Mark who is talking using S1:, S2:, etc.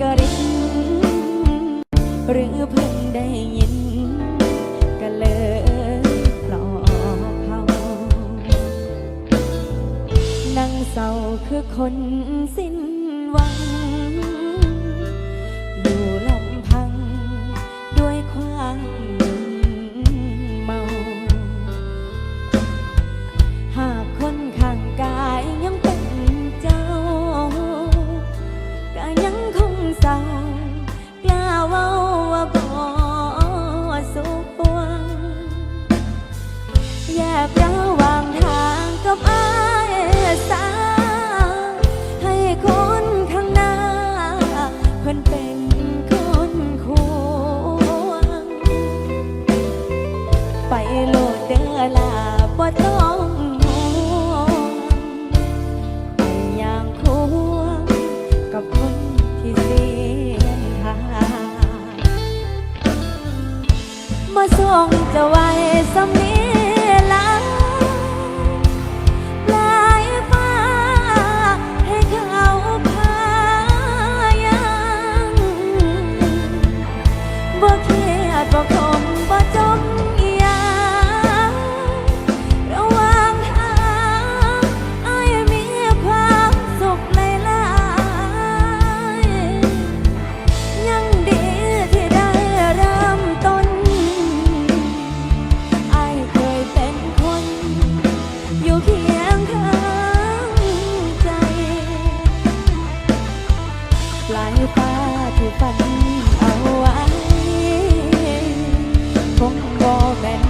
S1: กรินหรือเพิ่งได้ยินก็เลยปลอบเขานั่งเศร้าคือคนสิ้น เศร้ากล้าเว้าว่าบ่สุขวงแยกระหว่างทางกับอายสาให้คนข้างหน้า เพิ่นเป็นคนควง ไปโลดเด้อลาบ่ต้อง มาส่งจะไว้ ที่ฝั